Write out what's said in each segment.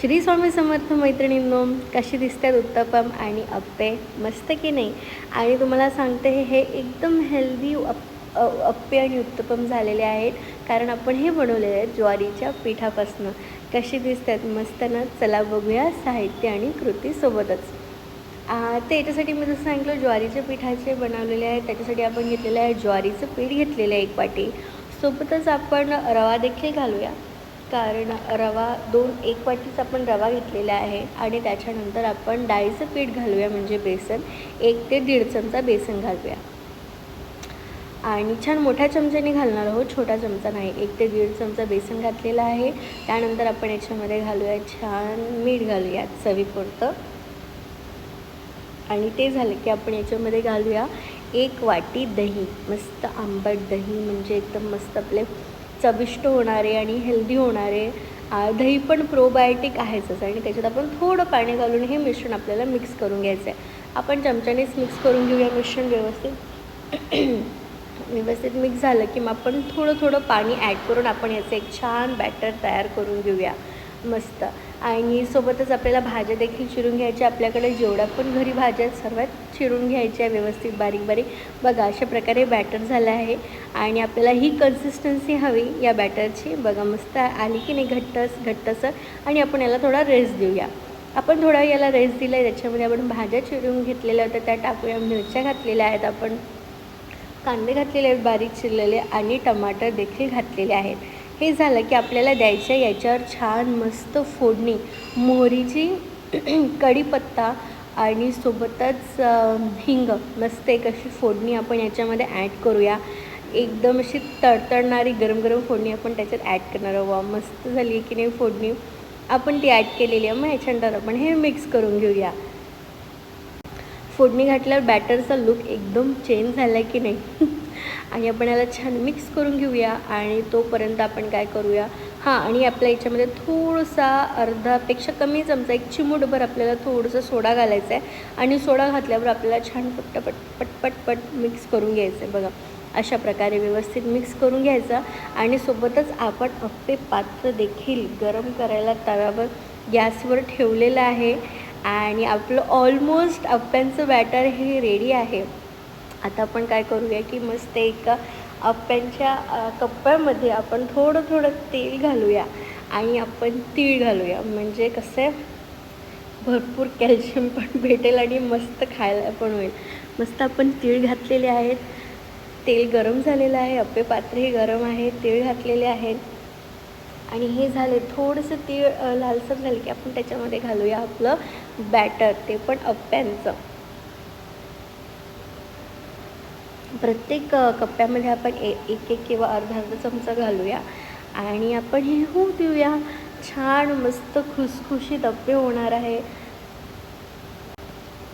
श्री स्वामी समर्थ मैत्रिणींनो कशी दिसतात उत्तपम आणि अप्पे? मस्त की नाही? आणि तुम्हाला सांगते हे एकदम हेल्दी अप अप्पे आणि उत्तपम झालेले आहेत. कारण आपण हे बनवलेले आहेत ज्वारीच्या पिठापासनं. कशी दिसतात? मस्त ना? चला बघूया साहित्य आणि कृतीसोबतच ते याच्यासाठी मी जसं सांगितलं ज्वारीच्या पिठाचे बनवलेले आहेत. त्याच्यासाठी आपण घेतलेलं आहे ज्वारीचं पीठ घेतलेलं आहे एक वाटी. सोबतच आपण रवा देखील घालूया. कारण रवा दोन एक वाटीच आपण रवा घेतलेला आहे आणि त्याच्यानंतर आपण डाळीचं पीठ घालूया म्हणजे बेसन. एक ते दीड चमचा बेसन घालूया. आणि छान मोठ्या चमच्याने घालणार आहोत छोटा चमचा नाही. एक ते दीड चमचा बेसन घातलेला आहे. त्यानंतर आपण याच्यामध्ये घालूया छान मीठ घालूया चवीपुरतं. आणि ते झालं की आपण याच्यामध्ये घालूया एक वाटी दही मस्त आंबट दही म्हणजे एकदम मस्त आपले चविष्ट होणारे आणि हेल्दी होणारे दही पण प्रोबायोटिक आहेच आणि त्याच्यात आपण थोडं पाणी घालून हे मिश्रण आपल्याला मिक्स करून घ्यायचं आहे आपण चमच्यानेच मिक्स करून घेऊया मिश्रण व्यवस्थित. व्यवस्थित मिक्स झालं की मग आपण थोडं थोडं पाणी ॲड करून आपण याचं एक छान बॅटर तयार करून घेऊया. मस्त. आणि सोबतच आपल्याला भाज्या देखील चिरून घ्यायच्या. आपल्याकडे जेवढ्या पण घरी भाज्या सर्वात चिरून घ्यायच्या व्यवस्थित बारीक बारीक. बघा अशा प्रकारे बॅटर झालं आहे. आणि आपल्याला ही कन्सिस्टन्सी हवी या बॅटरची बघा मस्त आली की नाही घट्टस घट्टसर आणि आपण याला थोडा रेस्ट देऊया. आपण थोडा याला रेस्ट दिला आहे त्याच्यामध्ये आपण भाज्या चिरून घेतलेल्या होत्या. त्या टाकूया. मिरच्या घातलेल्या आहेत आपण. कांदे घातलेले आहेत बारीक चिरलेले. आणि टमाटर देखील घातलेले आहेत. हे झालं की आपल्याला द्यायचं याच्यावर छान मस्त फोडणी मोहरीची कढीपत्ता आणि सोबतच हिंग मस्त एक अशी फोडणी आपण याच्यामध्ये ॲड करूया. एकदम अशी तडतडणारी गरम गरम फोडणी आपण त्याच्यात ॲड करणार आहोत. मस्त झाली की नाही फोडणी. आपण ती ॲड केलेली आहे. मग याच्यानंतर आपण हे मिक्स करून घेऊया. फोडणी घातल्यावर बॅटरचा लुक एकदम चेंज झाला आहे की नाही? आणि आपण याला छान मिक्स करून घेऊया आणि तोपर्यंत आपण काय करूया? हां आणि आपल्या याच्यामध्ये थोडासा अर्धापेक्षा कमी चमचा एक चिमूटभर आपल्याला थोडंसं सोडा घालायचा आहे. आणि सोडा घातल्यावर आपल्याला छान पटपट पटपट पट मिक्स करून घ्यायचं आहे. बघा अशा प्रकारे व्यवस्थित मिक्स करून घ्यायचं. आणि सोबतच आपण अप्पे पात्र देखील गरम करायला तव्यावर गॅसवर ठेवलेलं आहे. आणि आपलं ऑलमोस्ट अप्प्यांचं बॅटर हे रेडी आहे. आता आपण काय करूया की मस्त एका अप्प्यांच्या कप्प्यामध्ये आपण थोडं थोडं तेल घालूया आणि आपण तीळ घालूया. म्हणजे कसं आहे भरपूर कॅल्शियम पण भेटेल आणि मस्त खायला पण होईल. मस्त आपण तीळ घातलेले आहेत. तेल गरम झालेलं आहे. अप्पे पात्रही गरम आहे. तीळ घातलेले आहेत. आणि हे झाले थोडंसं तीळ लालसर झाले की आपण त्याच्यामध्ये घालूया आपलं बॅटर. ते पण अप्प्यांचं प्रत्येक कप्प्यामध्ये आपण ए एक एक किंवा अर्धा अर्धा चमचा घालूया. आणि आपण हे होऊ देऊया. छान मस्त खुसखुशीत अप्पे होणार आहे.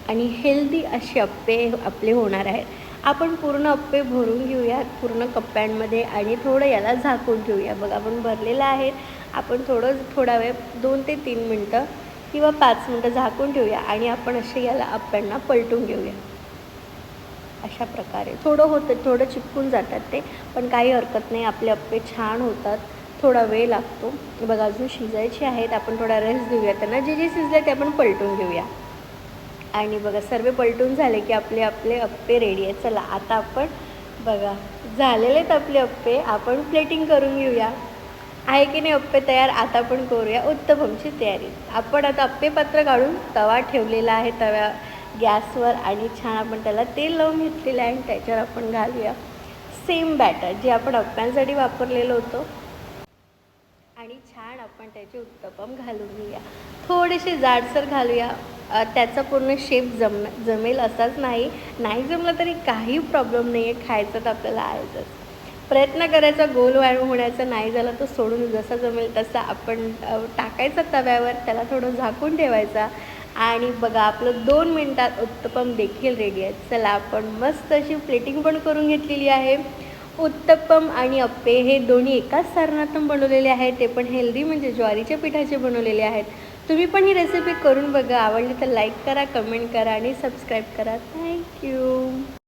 आणि हेल्दी असे अप्पे आपले होणार आहेत. आपण पूर्ण अप्पे भरून घेऊयात पूर्ण कप्प्यांमध्ये आणि थोडं याला झाकून ठेवूया. बघ आपण भरलेलं आहे. आपण थोडं थोडा वेळ दोन ते तीन मिनटं किंवा पाच मिनटं झाकून ठेवूया आणि आपण असे याला अप्प्यांना पलटून घेऊया. अशा प्रकारे. थोडं होतं थोडं चिपकून जातात ते पण काही हरकत नाही. आपले अप्पे छान होतात. थोडा वेळ लागतो. बघा अजून शिजायचे आहेत. आपण थोडा रेस्ट देऊया त्यांना. जे जे शिजले ते आपण पलटून घेऊया. आणि बघा सर्व पलटून झाले की आपले आपले अप्पे रेडी आहेत. चला आता आपण बघा झालेले आहेत आपले अप्पे. आपण प्लेटिंग करून घेऊया. आहे की नाही अप्पे तयार? आता आपण करूया उत्तपमची तयारी. आपण आता अप्पे पात्र काढून तवा ठेवलेला आहे. तव्या गॅसवर आणि छान आपण त्याला तेल लावून घेतलेलं आहे आणि त्याच्यावर आपण घालूया. सेम बॅटर जे आपण अप्प्यांसाठी वापरलेलं होतं. आणि छान आपण त्याचे उत्तपम घालून घेऊया. थोडेसे जाडसर घालूया. त्याचा पूर्ण शेप जम जमेल असाच नाही. नाही जमलं तरी काही प्रॉब्लेम नाही आहे खायचं तर आपल्याला आहेच प्रयत्न करायचा गोल वाढ होण्याचा. नाही झाला तो सोडून जसा जमेल तसा आपण टाकायचा तव्यावर. त्याला थोडं झाकून ठेवायचा. आणि बघा आपलं दोन मिनटात उत्तपम देखील रेडी आहे चला आपण मस्त अशी प्लेटिंग पण करून घेतलेली आहे. उत्तप्पम आणि अप्पे हे दोन्ही एकाच सारणातून बनवलेले आहेत. ते पण हेल्दी म्हणजे ज्वारीच्या पिठाचे बनवलेले आहेत. तुम्ही पण ही रेसिपी करून बघा. आवडली तर लाईक करा कमेंट करा आणि सबस्क्राईब करा. थँक्यू